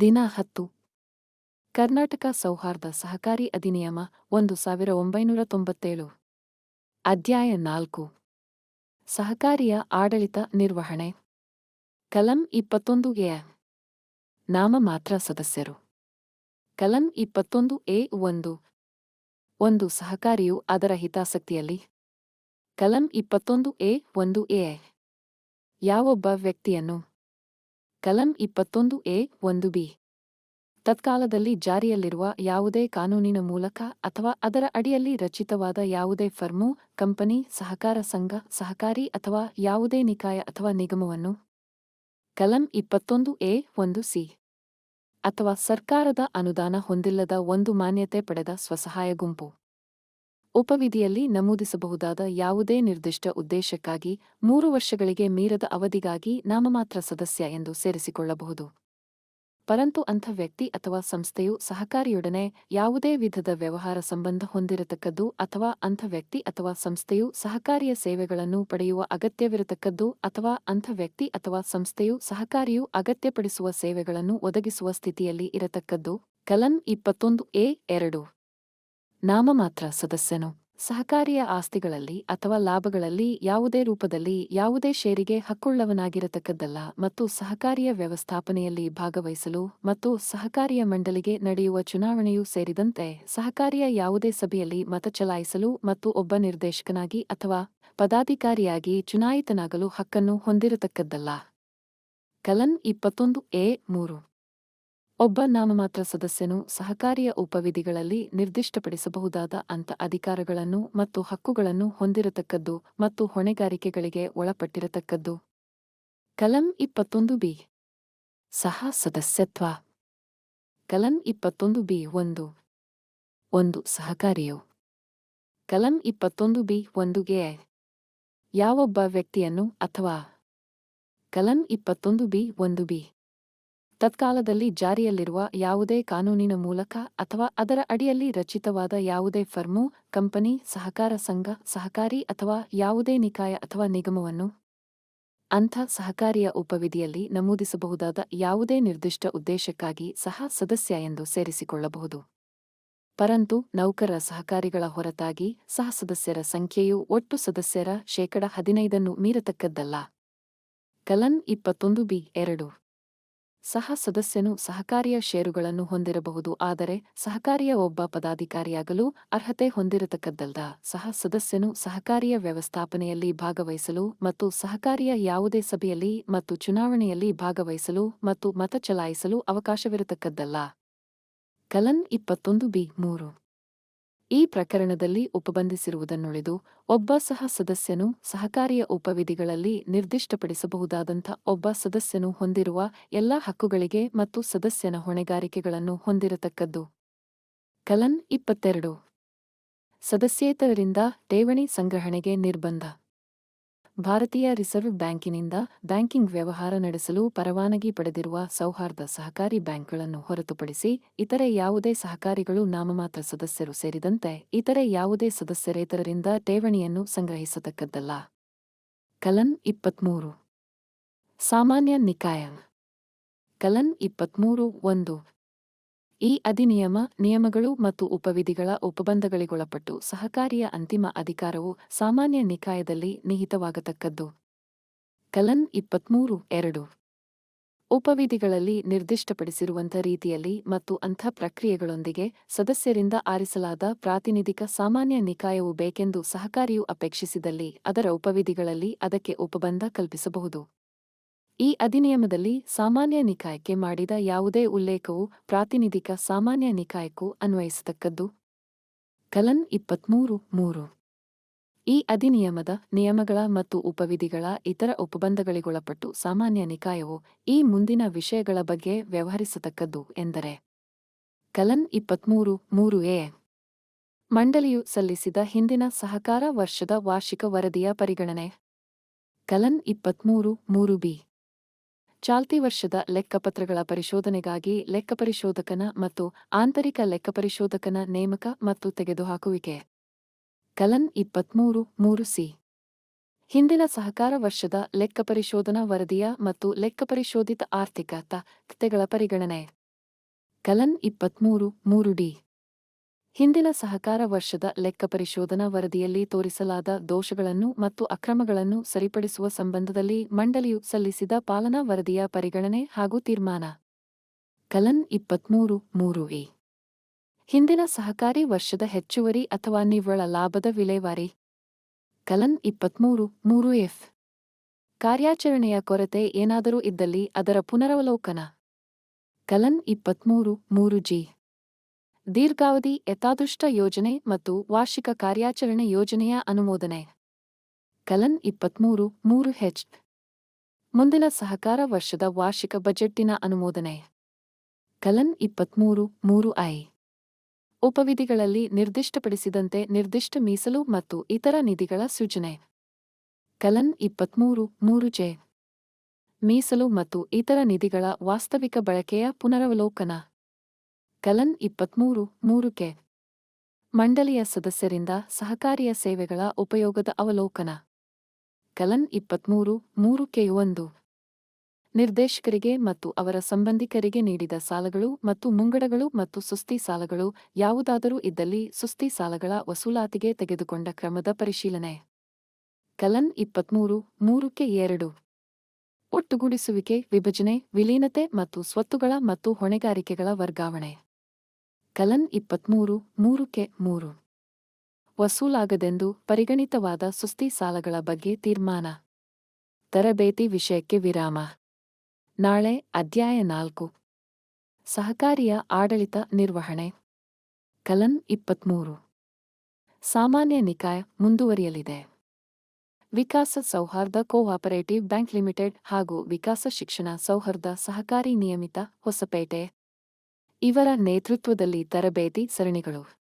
ದಿನ ಹತ್ತು. ಕರ್ನಾಟಕ ಸೌಹಾರ್ದ ಸಹಕಾರಿ ಅಧಿನಿಯಮ ಒಂದು ಸಾವಿರ ಒಂಬೈನೂರ ತೊಂಬತ್ತೇಳು. ಅಧ್ಯಾಯ ನಾಲ್ಕು. ಸಹಕಾರಿಯ ಆಡಳಿತ ನಿರ್ವಹಣೆ. ಕಲಂ ಇಪ್ಪತ್ತೊಂದು ಎ. ನಾಮಮಾತ್ರ ಸದಸ್ಯರು. ಕಲಂ ಇಪ್ಪತ್ತೊಂದು ಎ ಒಂದು. ಒಂದು ಸಹಕಾರಿಯು ಅದರ ಹಿತಾಸಕ್ತಿಯಲ್ಲಿ. ಕಲಂ ಇಪ್ಪತ್ತೊಂದು ಎ ಒಂದು ಎ. ಯಾವೊಬ್ಬ ವ್ಯಕ್ತಿಯನ್ನು ಕಲಂ ಇಪ್ಪತ್ತೊಂದು ಎ ಒಂದು ಬಿ. ತತ್ಕಾಲದಲ್ಲಿ ಜಾರಿಯಲ್ಲಿರುವ ಯಾವುದೇ ಕಾನೂನಿನ ಮೂಲಕ ಅಥವಾ ಅದರ ಅಡಿಯಲ್ಲಿ ರಚಿತವಾದ ಯಾವುದೇ ಫರ್ಮು, ಕಂಪನಿ, ಸಹಕಾರ ಸಂಘ, ಸಹಕಾರಿ ಅಥವಾ ಯಾವುದೇ ನಿಕಾಯ ಅಥವಾ ನಿಗಮವನ್ನು ಕಲಂ ಇಪ್ಪತ್ತೊಂದು ಎ ಒಂದು ಸಿ ಅಥವಾ ಸರ್ಕಾರದ ಅನುದಾನ ಹೊಂದಿಲ್ಲದ ಒಂದು ಮಾನ್ಯತೆ ಪಡೆದ ಸ್ವಸಹಾಯ ಗುಂಪು. ಉಪವಿಧಿಯಲ್ಲಿ ನಮೂದಿಸಬಹುದಾದ ಯಾವುದೇ ನಿರ್ದಿಷ್ಟ ಉದ್ದೇಶಕ್ಕಾಗಿ ಮೂರು ವರ್ಷಗಳಿಗೆ ಮೀರದ ಅವಧಿಗಾಗಿ ನಾಮಮಾತ್ರ ಸದಸ್ಯ ಎಂದು ಸೇರಿಸಿಕೊಳ್ಳಬಹುದು. ಪರಂತು ಅಂಥ ವ್ಯಕ್ತಿ ಅಥವಾ ಸಂಸ್ಥೆಯು ಸಹಕಾರಿಯೊಡನೆ ಯಾವುದೇ ವಿಧದ ವ್ಯವಹಾರ ಸಂಬಂಧ ಹೊಂದಿರತಕ್ಕದ್ದು ಅಥವಾ ಅಂಥ ವ್ಯಕ್ತಿ ಅಥವಾ ಸಂಸ್ಥೆಯು ಸಹಕಾರಿಯ ಸೇವೆಗಳನ್ನು ಪಡೆಯುವ ಅಗತ್ಯವಿರತಕ್ಕದ್ದು ಅಥವಾ ಅಂಥ ವ್ಯಕ್ತಿ ಅಥವಾ ಸಂಸ್ಥೆಯು ಸಹಕಾರಿಯು ಅಗತ್ಯಪಡಿಸುವ ಸೇವೆಗಳನ್ನು ಒದಗಿಸುವ ಸ್ಥಿತಿಯಲ್ಲಿ ಇರತಕ್ಕದ್ದು. ಕಲಂ ಇಪ್ಪತ್ತೊಂದು ಎ ಎರಡು. ನಾಮಮಾತ್ರ ಸದಸ್ಯನು. ಸಹಕಾರಿಯ ಆಸ್ತಿಗಳಲ್ಲಿ ಅಥವಾ ಲಾಭಗಳಲ್ಲಿ ಯಾವುದೇ ರೂಪದಲ್ಲಿ ಯಾವುದೇ ಷೇರಿಗೆ ಹಕ್ಕುಳ್ಳವನಾಗಿರತಕ್ಕದ್ದಲ್ಲ ಮತ್ತು ಸಹಕಾರಿಯ ವ್ಯವಸ್ಥಾಪನೆಯಲ್ಲಿ ಭಾಗವಹಿಸಲು ಮತ್ತು ಸಹಕಾರಿಯ ಮಂಡಳಿಗೆ ನಡೆಯುವ ಚುನಾವಣೆಯೂ ಸೇರಿದಂತೆ ಸಹಕಾರಿಯ ಯಾವುದೇ ಸಭೆಯಲ್ಲಿ ಮತ ಚಲಾಯಿಸಲು ಮತ್ತು ಒಬ್ಬ ನಿರ್ದೇಶಕನಾಗಿ ಅಥವಾ ಪದಾಧಿಕಾರಿಯಾಗಿ ಚುನಾಯಿತನಾಗಲು ಹಕ್ಕನ್ನು ಹೊಂದಿರತಕ್ಕದ್ದಲ್ಲ. ಕಲನ್ ಇಪ್ಪತ್ತೊಂದು ಎ ಮೂರು. ಒಬ್ಬ ನಾಮಮಾತ್ರ ಸದಸ್ಯನು ಸಹಕಾರಿಯ ಉಪವಿಧಿಗಳಲ್ಲಿ ನಿರ್ದಿಷ್ಟಪಡಿಸಬಹುದಾದ ಅಂತ ಅಧಿಕಾರಗಳನ್ನು ಮತ್ತು ಹಕ್ಕುಗಳನ್ನು ಹೊಂದಿರತಕ್ಕದ್ದು ಮತ್ತು ಹೊಣೆಗಾರಿಕೆಗಳಿಗೆ ಒಳಪಟ್ಟಿರತಕ್ಕದ್ದು. ಕಲಂ ಇಪ್ಪತ್ತೊಂದು ಬಿ. ಸಹ ಸದಸ್ಯತ್ವ. ಕಲಂ ಇಪ್ಪತ್ತೊಂದು ಬಿ ಒಂದು. ಒಂದು ಸಹಕಾರಿಯು. ಕಲಂ ಇಪ್ಪತ್ತೊಂದು ಬಿ ಒಂದುಗೆ ಯಾವೊಬ್ಬ ವ್ಯಕ್ತಿಯನ್ನು ಅಥವಾ ಕಲಂ ಇಪ್ಪತ್ತೊಂದು ಬಿ ಒಂದು ಬಿ. ತತ್ಕಾಲದಲ್ಲಿ ಜಾರಿಯಲ್ಲಿರುವ ಯಾವುದೇ ಕಾನೂನಿನ ಮೂಲಕ ಅಥವಾ ಅದರ ಅಡಿಯಲ್ಲಿ ರಚಿತವಾದ ಯಾವುದೇ ಫರ್ಮು, ಕಂಪನಿ, ಸಹಕಾರ ಸಂಘ, ಸಹಕಾರಿ ಅಥವಾ ಯಾವುದೇ ನಿಕಾಯ ಅಥವಾ ನಿಗಮವನ್ನು ಅಂಥ ಸಹಕಾರಿಯ ಉಪವಿಧಿಯಲ್ಲಿ ನಮೂದಿಸಬಹುದಾದ ಯಾವುದೇ ನಿರ್ದಿಷ್ಟ ಉದ್ದೇಶಕ್ಕಾಗಿ ಸಹ ಸದಸ್ಯ ಎಂದು ಸೇರಿಸಿಕೊಳ್ಳಬಹುದು. ಪರಂತು ನೌಕರ ಸಹಕಾರಿಗಳ ಹೊರತಾಗಿ ಸಹ ಸದಸ್ಯರ ಸಂಖ್ಯೆಯು ಒಟ್ಟು ಸದಸ್ಯರ ಶೇಕಡ ಹದಿನೈದನ್ನು ಮೀರತಕ್ಕದ್ದಲ್ಲ. ಕಲನ್ ಇಪ್ಪತ್ತೊಂದು ಬಿ ಎರಡು. ಸಹ ಸದಸ್ಯನು ಸಹಕಾರಿಯ ಷೇರುಗಳನ್ನು ಹೊಂದಿರಬಹುದು, ಆದರೆ ಸಹಕಾರಿಯ ಒಬ್ಬ ಪದಾಧಿಕಾರಿಯಾಗಲು ಅರ್ಹತೆ ಹೊಂದಿರತಕ್ಕದ್ದಲ್ದ. ಸಹ ಸದಸ್ಯನು ಸಹಕಾರಿಯ ವ್ಯವಸ್ಥಾಪನೆಯಲ್ಲಿ ಭಾಗವಹಿಸಲು ಮತ್ತು ಸಹಕಾರಿಯ ಯಾವುದೇ ಸಭೆಯಲ್ಲಿ ಮತ್ತು ಚುನಾವಣೆಯಲ್ಲಿ ಭಾಗವಹಿಸಲು ಮತ್ತು ಮತ ಚಲಾಯಿಸಲು ಅವಕಾಶವಿರತಕ್ಕದ್ದಲ್ಲ. ಕಲನ್ ಇಪ್ಪತ್ತೊಂದು ಬಿ ಮೂರು ಈ ಪ್ರಕರಣದಲ್ಲಿ ಉಪಬಂಧಿಸಿರುವುದನ್ನುಳಿದು ಒಬ್ಬ ಸಹ ಸದಸ್ಯನು ಸಹಕಾರಿಯ ಉಪವಿಧಿಗಳಲ್ಲಿ ನಿರ್ದಿಷ್ಟಪಡಿಸಬಹುದಾದಂಥ ಒಬ್ಬ ಸದಸ್ಯನು ಹೊಂದಿರುವ ಎಲ್ಲಾ ಹಕ್ಕುಗಳಿಗೆ ಮತ್ತು ಸದಸ್ಯನ ಹೊಣೆಗಾರಿಕೆಗಳನ್ನು ಹೊಂದಿರತಕ್ಕದ್ದು. ಕಲನ್ ಇಪ್ಪತ್ತೆರಡು. ಸದಸ್ಯೇತರರಿಂದ ಠೇವಣಿ ಸಂಗ್ರಹಣೆಗೆ ನಿರ್ಬಂಧ. ಭಾರತೀಯ ರಿಸರ್ವ್ ಬ್ಯಾಂಕಿನಿಂದ ಬ್ಯಾಂಕಿಂಗ್ ವ್ಯವಹಾರ ನಡೆಸಲು ಪರವಾನಗಿ ಪಡೆದಿರುವ ಸೌಹಾರ್ದ ಸಹಕಾರಿ ಬ್ಯಾಂಕ್ಗಳನ್ನು ಹೊರತುಪಡಿಸಿ ಇತರೆ ಯಾವುದೇ ಸಹಕಾರಿಗಳು ನಾಮಮಾತ್ರ ಸದಸ್ಯರು ಸೇರಿದಂತೆ ಇತರೆ ಯಾವುದೇ ಸದಸ್ಯರೇತರರಿಂದ ಠೇವಣಿಯನ್ನು ಸಂಗ್ರಹಿಸತಕ್ಕದ್ದಲ್ಲ. ಕಲನ್ ಇಪ್ಪತ್ಮೂರು. ಸಾಮಾನ್ಯ ನಿಕಾಯ. ಕಲನ್ ಇಪ್ಪತ್ಮೂರು ಒಂದು. ಈ ಅಧಿನಿಯಮ ನಿಯಮಗಳು ಮತ್ತು ಉಪವಿಧಿಗಳ ಉಪಬಂಧಗಳಿಗೊಳಪಟ್ಟು ಸಹಕಾರಿಯ ಅಂತಿಮ ಅಧಿಕಾರವು ಸಾಮಾನ್ಯ ನಿಕಾಯದಲ್ಲಿ ನಿಹಿತವಾಗತಕ್ಕದ್ದು. ಕಲನ್ ಇಪ್ಪತ್ಮೂರು ಎರಡು. ಉಪವಿಧಿಗಳಲ್ಲಿ ನಿರ್ದಿಷ್ಟಪಡಿಸಿರುವಂಥ ರೀತಿಯಲ್ಲಿ ಮತ್ತು ಅಂಥ ಪ್ರಕ್ರಿಯೆಗಳೊಂದಿಗೆ ಸದಸ್ಯರಿಂದ ಆರಿಸಲಾದ ಪ್ರಾತಿನಿಧಿಕ ಸಾಮಾನ್ಯ ನಿಕಾಯವು ಬೇಕೆಂದು ಸಹಕಾರಿಯು ಅಪೇಕ್ಷಿಸಿದಲ್ಲಿ ಅದರ ಉಪವಿಧಿಗಳಲ್ಲಿ ಅದಕ್ಕೆ ಉಪಬಂಧ ಕಲ್ಪಿಸಬಹುದು. ಈ ಅಧಿನಿಯಮದಲ್ಲಿ ಸಾಮಾನ್ಯ ನಿಕಾಯಕ್ಕೆ ಮಾಡಿದ ಯಾವುದೇ ಉಲ್ಲೇಖವು ಪ್ರಾತಿನಿಧಿಕ ಸಾಮಾನ್ಯ ನಿಕಾಯಕ್ಕೂ ಅನ್ವಯಿಸತಕ್ಕದ್ದು. ಕಲನ್ ಇಪ್ಪತ್ಮೂರು ಮೂರು. ಈ ಅಧಿನಿಯಮದ ನಿಯಮಗಳ ಮತ್ತು ಉಪವಿಧಿಗಳ ಇತರ ಉಪಬಂಧಗಳಿಗೊಳಪಟ್ಟು ಸಾಮಾನ್ಯ ನಿಕಾಯವು ಈ ಮುಂದಿನ ವಿಷಯಗಳ ಬಗ್ಗೆ ವ್ಯವಹರಿಸತಕ್ಕದ್ದು ಎಂದರೆ ಕಲನ್ ಇಪ್ಪತ್ಮೂರು ಮೂರು ಎ. ಮಂಡಳಿಯು ಸಲ್ಲಿಸಿದ ಹಿಂದಿನ ಸಹಕಾರ ವರ್ಷದ ವಾರ್ಷಿಕ ವರದಿಯ ಪರಿಗಣನೆ. ಕಲನ್ ಇಪ್ಪತ್ಮೂರು ಮೂರು ಬಿ. ಚಾಲ್ತಿ ವರ್ಷದ ಲೆಕ್ಕಪತ್ರಗಳ ಪರಿಶೋಧನೆಗಾಗಿ ಲೆಕ್ಕಪರಿಶೋಧಕನ ಮತ್ತು ಆಂತರಿಕ ಲೆಕ್ಕಪರಿಶೋಧಕನ ನೇಮಕ ಮತ್ತು ತೆಗೆದುಹಾಕುವಿಕೆ. ಕಲನ್ ಇಪ್ಪತ್ಮೂರು, ಮೂರು ಸಿ. ಹಿಂದಿನ ಸಹಕಾರ ವರ್ಷದ ಲೆಕ್ಕಪರಿಶೋಧನಾ ವರದಿಯ ಮತ್ತು ಲೆಕ್ಕಪರಿಶೋಧಿತ ಆರ್ಥಿಕ ತಕ್ತೆಗಳ ಪರಿಗಣನೆ. ಕಲನ್ ಇಪ್ಪತ್ಮೂರು, ಮೂರು ಡಿ. ಹಿಂದಿನ ಸಹಕಾರ ವರ್ಷದ ಲೆಕ್ಕ ಪರಿಶೋಧನಾ ವರದಿಯಲ್ಲಿ ತೋರಿಸಲಾದ ದೋಷಗಳನ್ನು ಮತ್ತು ಅಕ್ರಮಗಳನ್ನು ಸರಿಪಡಿಸುವ ಸಂಬಂಧದಲ್ಲಿ ಮಂಡಳಿಯು ಸಲ್ಲಿಸಿದ ಪಾಲನಾ ವರದಿಯ ಪರಿಗಣನೆ ಹಾಗೂ ತೀರ್ಮಾನ. ಕಲನ್ ಇಪ್ಪತ್ಮೂರು, ಮೂರು ಎ. ಹಿಂದಿನ ಸಹಕಾರಿ ವರ್ಷದ ಹೆಚ್ಚುವರಿ ಅಥವಾ ನಿವ್ವಳ ಲಾಭದ ವಿಲೇವಾರಿ. ಕಲನ್ ಇಪ್ಪತ್ಮೂರು, ಮೂರು ಎಫ್. ಕಾರ್ಯಾಚರಣೆಯ ಕೊರತೆ ಏನಾದರೂ ಇದ್ದಲ್ಲಿ ಅದರ ಪುನರವಲೋಕನ. ಕಲನ್ ಇಪ್ಪತ್ಮೂರು, ಮೂರು ಜಿ. ದೀರ್ಘಾವಧಿ ಯಥಾದೃಷ್ಟ ಯೋಜನೆ ಮತ್ತು ವಾರ್ಷಿಕ ಕಾರ್ಯಾಚರಣೆ ಯೋಜನೆಯ ಅನುಮೋದನೆ. ಕಲನ್ ಇಪ್ಪತ್ಮೂರು, ಮೂರು ಹೆಚ್ ಮುಂದಿನ ಸಹಕಾರ ವರ್ಷದ ವಾರ್ಷಿಕ ಬಜೆಟ್ಟಿನ ಅನುಮೋದನೆ. ಕಲನ್ ಇಪ್ಪತ್ಮೂರು, ಮೂರು ಐ. ಉಪವಿಧಿಗಳಲ್ಲಿ ನಿರ್ದಿಷ್ಟಪಡಿಸಿದಂತೆ ನಿರ್ದಿಷ್ಟ ಮೀಸಲು ಮತ್ತು ಇತರ ನಿಧಿಗಳ ಸೂಚನೆ ಕಲನ್ ಇಪ್ಪತ್ಮೂರು, ಮೂರು ಜೆ. ಮೀಸಲು ಮತ್ತು ಇತರ ನಿಧಿಗಳ ವಾಸ್ತವಿಕ ಬಳಕೆಯ ಪುನರವಲೋಕನ. ಕಲನ್ ಇಪ್ಪತ್ಮೂರು ಮೂರು ಕೆ ಮಂಡಳಿಯ ಸದಸ್ಯರಿಂದ ಸಹಕಾರಿಯ ಸೇವೆಗಳ ಉಪಯೋಗದ ಅವಲೋಕನ. ಕಲನ್ ಇಪ್ಪತ್ಮೂರು ಮೂರು ಕೆ ಒಂದು. ನಿರ್ದೇಶಕರಿಗೆ ಮತ್ತು ಅವರ ಸಂಬಂಧಿಕರಿಗೆ ನೀಡಿದ ಸಾಲಗಳು ಮತ್ತು ಮುಂಗಡಗಳು ಮತ್ತು ಸುಸ್ತಿ ಸಾಲಗಳು ಯಾವುದಾದರೂ ಇದ್ದಲ್ಲಿ ಸುಸ್ತಿ ಸಾಲಗಳ ವಸೂಲಾತಿಗೆ ತೆಗೆದುಕೊಂಡ ಕ್ರಮದ ಪರಿಶೀಲನೆ. ಕಲನ್ ಇಪ್ಪತ್ಮೂರು ಮೂರು ಕೆ ಎರಡು. ಒಟ್ಟುಗೂಡಿಸುವಿಕೆ, ವಿಭಜನೆ, ವಿಲೀನತೆ ಮತ್ತು ಸ್ವತ್ತುಗಳ ಮತ್ತು ಹೊಣೆಗಾರಿಕೆಗಳ ವರ್ಗಾವಣೆ. ಕಲನ್ ಇಪ್ಪತ್ಮೂರು ಮೂರು ಕೆ ಮೂರು. ವಸೂಲಾಗದೆಂದು ಪರಿಗಣಿತವಾದ ಸುಸ್ತಿ ಸಾಲಗಳ ಬಗ್ಗೆ ತೀರ್ಮಾನ. ತರಬೇತಿ ವಿಷಯಕ್ಕೆ ವಿರಾಮ. ನಾಳೆ ಅಧ್ಯಾಯ ನಾಲ್ಕು. ಸಹಕಾರಿಯ ಆಡಳಿತ ನಿರ್ವಹಣೆ. ಕಲನ್ ಇಪ್ಪತ್ಮೂರು. ಸಾಮಾನ್ಯ ನಿಕಾಯ ಮುಂದುವರಿಯಲಿದೆ. ವಿಕಾಸ ಸೌಹಾರ್ದ ಕೋಆಪರೇಟಿವ್ ಬ್ಯಾಂಕ್ ಲಿಮಿಟೆಡ್ ಹಾಗೂ ವಿಕಾಸ ಶಿಕ್ಷಣ ಸೌಹಾರ್ದ ಸಹಕಾರಿ ನಿಯಮಿತ ಹೊಸಪೇಟೆ. ಇವರ ನೇತೃತ್ವದಲ್ಲಿ ತರಬೇತಿ ಸರಣಿಗಳು.